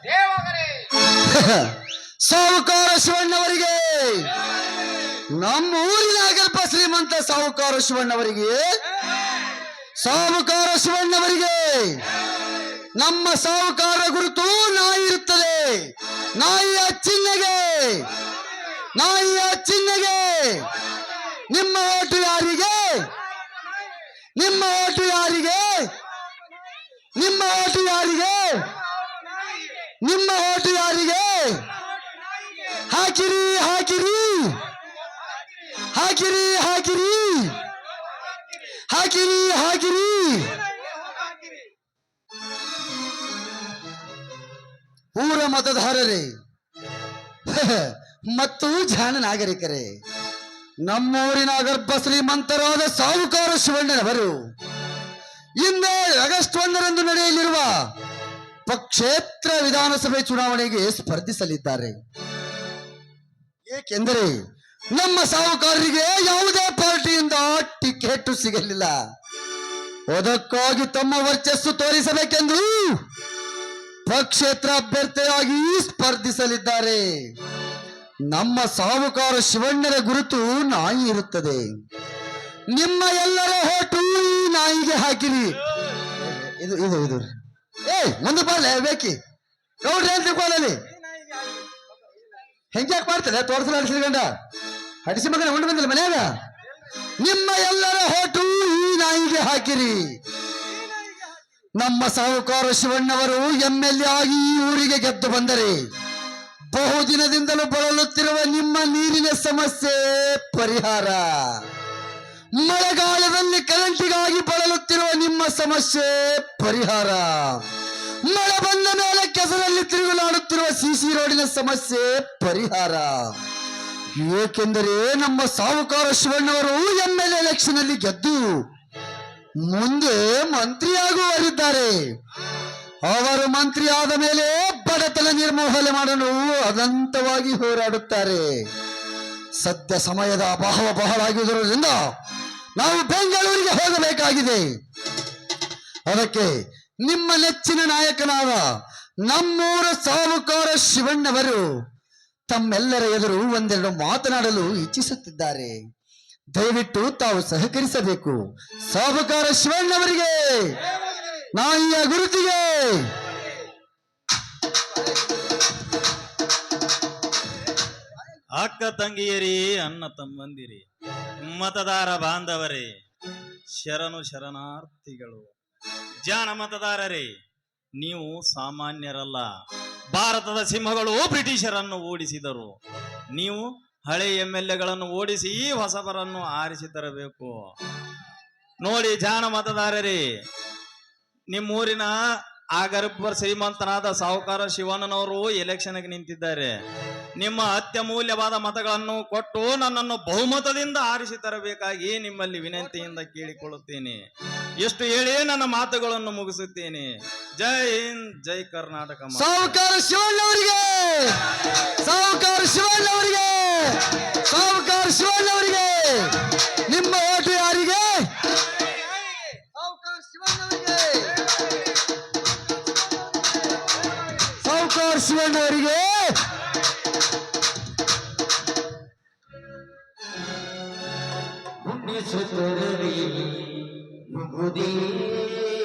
ಸಾಹುಕಾರ ಶಿವಣ್ಣವರಿಗೆ. ನಮ್ಮ ಊರಿನಾಗಲ್ಪ ಶ್ರೀಮಂತ ಸಾಹುಕಾರ ಶಿವಣ್ಣವರಿಗೆ. ಸಾಹುಕಾರ ಶಿವಣ್ಣವರಿಗೆ. ನಮ್ಮ ಸಾಹುಕಾರ ಗುರುತು ನಾಯಿ ಇರುತ್ತದೆ. ನಾಯಿಯ ಚಿಹ್ನೆಗೆ. ನಾಯಿಯ ನಿಮ್ಮ ಓಟು ಯಾರಿಗೆ? ನಿಮ್ಮ ಓಟು ಯಾರಿಗೆ? ನಿಮ್ಮ ಓಟು ಯಾರಿಗೆ? ನಿಮ್ಮ ಓಟು ಯಾರಿಗೆ? ಹಾಕಿರಿ ಹಾಕಿರಿ. ಹಾಕಿರಿ ಹಾಕಿರಿ. ಹಾಕಿರಿ ಹಾಕಿರಿ. ಊರ ಮತದಾರರೇ, ಮತ್ತು ಜಾನ ನಾಗರಿಕರೇ, ನಮ್ಮೂರಿನ ಗರ್ಭ ಶ್ರೀಮಂತರಾದ ಸಾಹುಕಾರ ಶಿವಣ್ಣನವರು ಇಂದೇ ಆಗಸ್ಟ್ ಒಂದರಂದು ನಡೆಯಲಿರುವ ಪಕ್ಷೇತ್ರ ವಿಧಾನಸಭೆ ಚುನಾವಣೆಗೆ ಸ್ಪರ್ಧಿಸಲಿದ್ದಾರೆ. ಏಕೆಂದರೆ ನಮ್ಮ ಸಾಹುಕಾರರಿಗೆ ಯಾವುದೇ ಪಾರ್ಟಿಯಿಂದ ಟಿಕೆಟ್ ಸಿಗಲಿಲ್ಲ. ಅದಕ್ಕಾಗಿ ತಮ್ಮ ವರ್ಚಸ್ಸು ತೋರಿಸಬೇಕೆಂದು ಪಕ್ಷೇತ್ರ ಅಭ್ಯರ್ಥಿಯಾಗಿ ಸ್ಪರ್ಧಿಸಲಿದ್ದಾರೆ. ನಮ್ಮ ಸಾಹುಕಾರ ಶಿವಣ್ಣರ ಗುರುತು ನಾಯಿ ಇರುತ್ತದೆ. ನಿಮ್ಮ ಎಲ್ಲರ ಹೋಟು ನಾಯಿಗೆ ಹಾಕಿರಿ. ಇದು ಇದು ಇದು. ಏ ಮುಂದೆ ಬರ್ಲೆ ಬೇಕಿ? ನೋಡ್ರಿ ಅಂತ ತಿಳ್ಕೊಳ್ಳಲಿ ಹೆಂಗ್ಯಾಕ್ ಮಾಡ್ತಾರೆ? ತೋರ್ಸಲ ಹಡಿಸಿಕೊಂಡ ಹಡಿಸಿ ಮಗನ ಉಂಡು ಬಂದಿಲ್ಲ ಮನ್ಯಾಗ? ನಿಮ್ಮ ಎಲ್ಲರ ಹೋಟು ಈ ನಾಯಿಗೆ ಹಾಕಿರಿ. ನಮ್ಮ ಸಾಹುಕಾರ ಶಿವಣ್ಣವರು ಎಂ ಎಲ್ ಆಗಿ ಈ ಊರಿಗೆ ಗೆದ್ದು ಬಂದರೆ ಬಹುದಿನದಿಂದಲೂ ಬಳಲುತ್ತಿರುವ ನಿಮ್ಮ ನೀರಿನ ಸಮಸ್ಯೆ ಪರಿಹಾರ. ಮಳೆಗಾಲದಲ್ಲಿ ಕರೆಂಟಿಗಾಗಿ ಬಳಲುತ್ತಿರುವ ನಿಮ್ಮ ಸಮಸ್ಯೆ ಪರಿಹಾರ. ಮಳೆ ಬಂದ ಮೇಲೆ ಕೆಸರಲ್ಲಿ ತಿರುಗಲಾಡುತ್ತಿರುವ ಸಿಸಿ ರೋಡಿನ ಸಮಸ್ಯೆ ಪರಿಹಾರ. ಏಕೆಂದರೆ ನಮ್ಮ ಸಾಹುಕಾರ ಶಿವಣ್ಣವರು ಎಂ ಎಲ್ ಎಲೆಕ್ಷನ್ ಅಲ್ಲಿ ಗೆದ್ದು ಮುಂದೆ ಮಂತ್ರಿಯಾಗುವರಿದ್ದಾರೆ ಅವರು ಮಂತ್ರಿ ಆದ ಮೇಲೆ ಬಡತನ ನಿರ್ಮೂಲನೆ ಮಾಡಲು ಅನಂತವಾಗಿ ಹೋರಾಡುತ್ತಾರೆ. ಸದ್ಯ ಸಮಯದ ಅಭಾವ ಬಹಳ ಆಗಿರುವುದರಿಂದ ನಾವು ಬೆಂಗಳೂರಿಗೆ ಹೋಗಬೇಕಾಗಿದೆ. ಅದಕ್ಕೆ ನಿಮ್ಮ ನೆಚ್ಚಿನ ನಾಯಕನಾದ ನಮ್ಮೂರ ಸಾಹುಕಾರ ಶಿವಣ್ಣವರು ತಮ್ಮೆಲ್ಲರ ಎದುರು ಒಂದೆರಡು ಮಾತನಾಡಲು ಇಚ್ಛಿಸುತ್ತಿದ್ದಾರೆ. ದಯವಿಟ್ಟು ತಾವು ಸಹಕರಿಸಬೇಕು. ಸಾಹುಕಾರ ಶಿವಣ್ಣವರಿಗೆ ನಾಯಿಯ ಗುರುತಿಗೆ. ಅಕ್ಕ ತಂಗಿಯರಿ ಅನ್ನ ತಮ್ಮಂದಿರಿ, ಮತದಾರ ಬಾಂಧವರೇ, ಶರಣು ಶರಣಾರ್ಥಿಗಳು. ಜಾಣ ಮತದಾರರೇ, ನೀವು ಸಾಮಾನ್ಯರಲ್ಲ. ಭಾರತದ ಸಿಂಹಗಳು ಬ್ರಿಟಿಷರನ್ನು ಓಡಿಸಿದರು. ನೀವು ಹಳೆ ಎಂ ಎಲ್ ಎಗಳನ್ನು ಓಡಿಸಿ ಹೊಸಬರನ್ನು ಆರಿಸಿ ತರಬೇಕು. ನೋಡಿ ಜಾಣ ಮತದಾರರೇ, ನಿಮ್ಮೂರಿನ ಆಗರ್ಭ ಶ್ರೀಮಂತನಾದ ಸಾಹುಕಾರ ಶಿವಣ್ಣನವರು ಎಲೆಕ್ಷನ್ಗೆ ನಿಂತಿದ್ದಾರೆ. ನಿಮ್ಮ ಅತ್ಯಮೂಲ್ಯವಾದ ಮತಗಳನ್ನು ಕೊಟ್ಟು ನನ್ನನ್ನು ಬಹುಮತದಿಂದ ಆರಿಸಿ ತರಬೇಕಾಗಿ ನಿಮ್ಮಲ್ಲಿ ವಿನಂತಿಯಿಂದ ಕೇಳಿಕೊಳ್ಳುತ್ತೇನೆ. ಎಷ್ಟು ಹೇಳಿ ನನ್ನ ಮಾತುಗಳನ್ನು ಮುಗಿಸುತ್ತೇನೆ. ಜೈ ಹಿಂದ್ ಜೈ ಕರ್ನಾಟಕ ಸಾಹುಕಾರ ಶಿವಣ್ಣವರಿಗೆ ಸಾಹುಕಾರ ಶಿವಣ್ಣವರಿಗೆ ಸಾಹುಕಾರ ಶಿವಣ್ಣವರಿಗೆ ನಿಮ್ಮ ಓಟು ಯಾರಿಗೆ? ಸಾಹುಕಾರ ಶಿವಣ್ಣವರಿಗೆ ಸಾಹುಕಾರ ಶಿವಣ್ಣವರಿಗೆ মদিনা